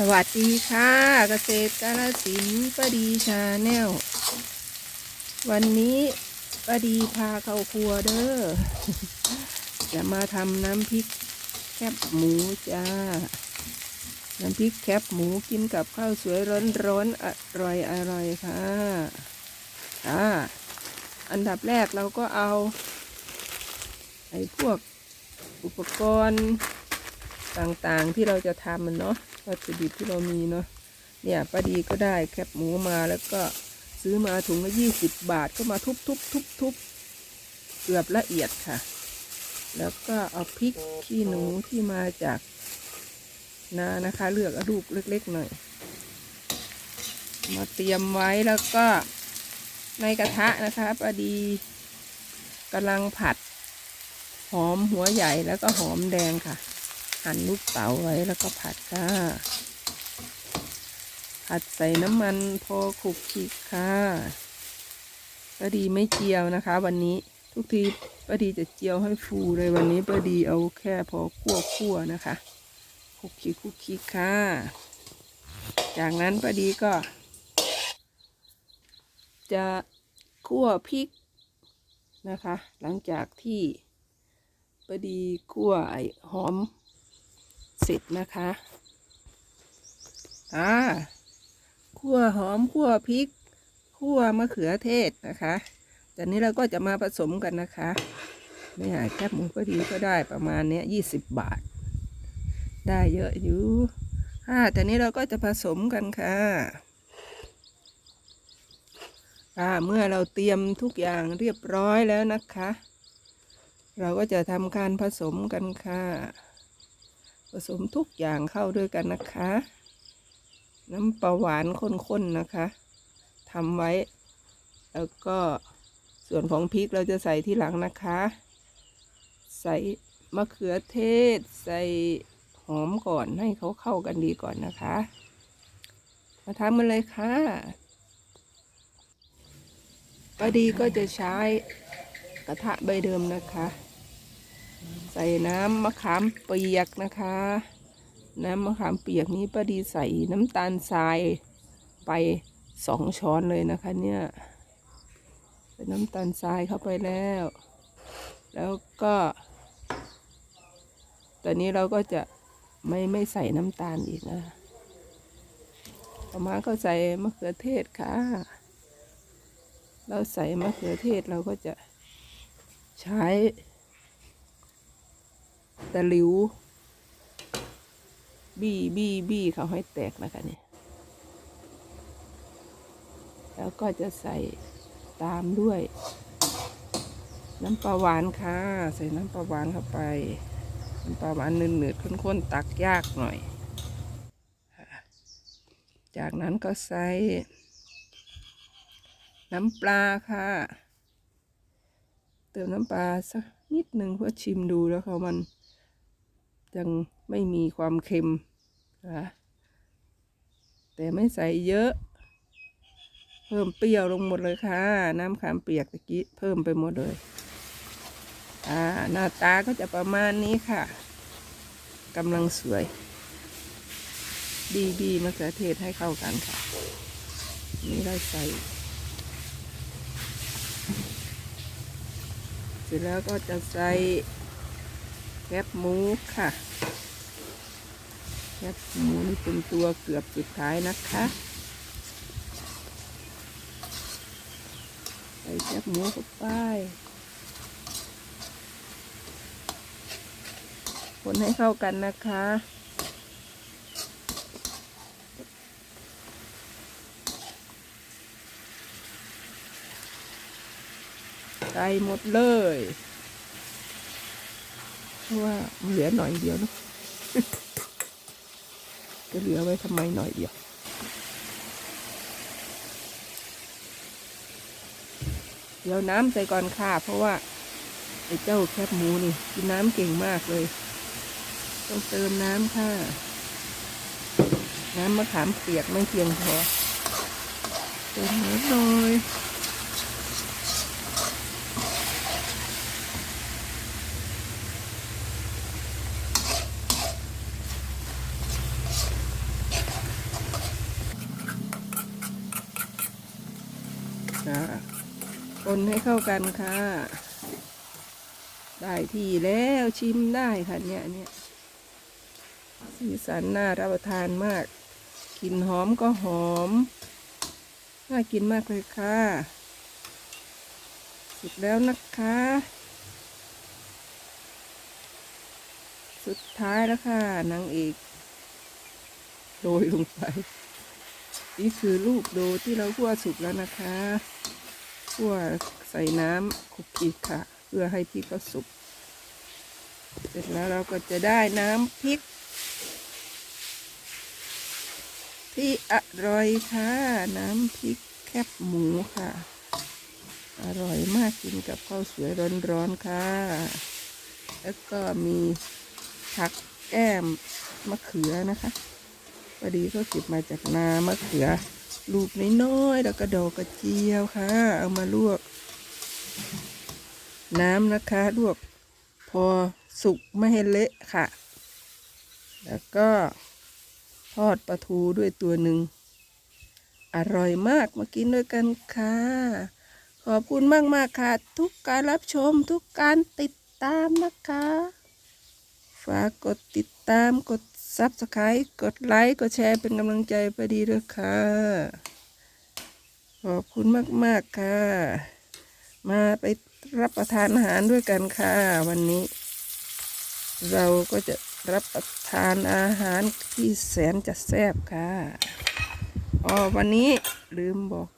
สวัสดีค่ะเกษตรกาลสินปาดีชาแนล วันนี้ปาดีพาเข้าครัวเด้อ จะมาทำน้ำพริกแคบหมูจ้า น้ำพริกแคบหมูกินกับข้าวสวยร้อนๆอร่อยอร่อยค่ะอ่าอันดับแรกเราก็เอาไอ้พวกอุปกรณ์ต่างๆที่เราจะทำมันเนาะ วัตถุดิบที่เรามีเนาะเนี่ยป้าดีก็ได้แคบหมูมาแล้วก็ซื้อมาถุงละยี่สิบบาทก็มาทุบทุบทุบทุบเกือบละเอียดค่ะ แล้วก็เอาพริกขี้หนูที่มาจากนานะคะ เลือกอาลูกเล็กๆหน่อย มาเตรียมไว้แล้วก็ในกระทะนะคะป้าดีกำลังผัด หอมหัวใหญ่แล้วก็หอมแดงค่ะ หั่นลูกเต๋าไว้แล้วก็ผัดค่ะ ผัดใส่น้ำมันพอขลุกขลิกค่ะป้าดีไม่เจียวนะคะ วันนี้ทุกทีป้าดีจะเจียวให้ฟูเลยวันนี้ป้าดีเอาแค่พอคั่วคั่วนะคะขลุกขลิกขลุกขลิกค่ะ จากนั้นป้าดีก็ จะคั่วพริกนะคะ หลังจากที่ป้าดีคั่วไอหอม สร็จนะคะอ่าคั่วหอมคั่วพริกคั่วมะเขือเทศนะคะจากนี้เราก็จะมาผสมกันนะคะเนี่ยแคบหมูก็ดีก็ได้ประมาณเนี้ยยี่สิบบาท ได้เยอะอยู่อ่าแต่นี้เราก็จะผสมกันค่ะอ่าเมื่อเราเตรียมทุกอย่างเรียบร้อยแล้วนะคะ เราก็จะทำการผสมกันค่ะ สมทุกอย่างเข้าด้วยกันนะคะ น้ำปลาหวานข้นๆนะคะทำไว้ แล้วก็ส่วนของพริกเราจะใส่ที่หลังนะคะ ใส่มะเขือเทศ ใส่หอมก่อนให้เขาเข้ากันดีก่อนนะคะ มาทำกันเลยค่ะป้าดีก็จะใช้กระทะใบเดิมนะคะ ใส่น้ำมะขามเปียกนะคะ น้ำมะขามเปียกนี้ป้าดีใส่น้ำตาลทรายไปสองช้อนเลยนะคะเนี่ยใส่น้ำตาลทรายเข้าไปแล้ว แล้วก็ตอนนี้เราก็จะไม่ไม่ใส่น้ำตาลอีกนะต่อมาก็ใส่มะเขือเทศค่ะ เราใส่มะเขือเทศเราก็จะใช้ ตะหลิว บี้บี้บี้เขาให้แตกนะคะเนี่ยแล้วก็จะใส่ตามด้วย น้ำปลาหวานค่ะ ใส่น้ำปลาหวานเข้าไป น้ำปลาหวานเนืดๆข้นๆตักยากหน่อย จากนั้นก็ใส่ น้ำปลาค่ะ เติมน้ำปลาสักนิดหนึ่งเพื่อชิมดูแล้วเขามัน ยังไม่มีความเค็มนะแต่ไม่ใส่เยอะ เพิ่มเปรี้ยวลงหมดเลยค่ะ น้ำขามเปียกตะกี้เพิ่มไปหมดเลยอ่าหน้าตาก็จะประมาณนี้ค่ะกำลังสวย บีบีมะเขือเทศให้เข้ากันค่ะ นี่เราใส่ เสร็จแล้วก็จะใส่ แคบหมูค่ะแคบหมูนี่เป็นตัวเกือบสุดท้ายนะคะใส่แคบหมูเข้าไปคนให้เข้ากันนะคะใส่หมดเลย ราะว่าเหลือหน่อยเดียวเนอะจะเหลือไว้ทำไมหน่อยเดียวเดี๋ยวน้ำใส่ก่อนค่ะ เพราะว่าไอ้เจ้าแคบหมูนี่กินน้ำเก่งมากเลย ต้องเติมน้ำค่ะ น้ำมะขามเปียกไม่เพียงพอเติมน้ำหน่อย คนให้เข้ากันค่ะ ได้ที่แล้วชิมได้ค่ะเนี่ยเนี่ยสีสันน่ารับประทานมากกลิ่นหอมก็หอม น่ากินมากเลยค่ะสุดแล้วนะคะ สุดท้ายแล้วค่ะนางเอกโรยลงไป นี่คือลูกโดที่เราคั่วสุกแล้วนะคะ คั่วใส่น้ำคุกคลิกค่ะ เพื่อให้พริกเขาสุก เสร็จแล้วเราก็จะได้น้ำพริก ที่อร่อยค่ะ น้ำพริกแคบหมูค่ะ อร่อยมากกินกับข้าวสวยร้อนๆค่ะ แล้วก็มีผักแก้มมะเขือนะคะพอดีก็เก็บมาจากนามะเขือ ลูกน้อยๆแล้วก็ดอกกระเจียวค่ะ เอามาลวก น้ำนะคะลวก พอสุกไม่ให้เละค่ะ แล้วก็ทอดปลาทูด้วยตัวหนึ่ง อร่อยมากมากินด้วยกันค่ะ ขอบคุณมากมากๆค่ะ ทุกการรับชมทุกการติดตามนะคะ ฝากกดติดตามกด ซับสไครต์กดไลค์กดแชร์เป็นกำลังใจไปดีด้วยค่ะ ขอบคุณมากมาก ๆ ค่ะ มาไปรับประทานอาหารด้วยกันค่ะ วันนี้ เราก็จะรับประทานอาหารที่แสนจะแซ่บค่ะอ๋อวันนี้ลืมบอก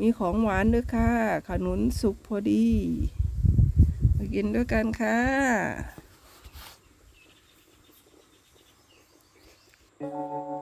มีของหวานด้วยค่ะ ขนุนสุกพอดี มากินด้วยกันค่ะ Thank you.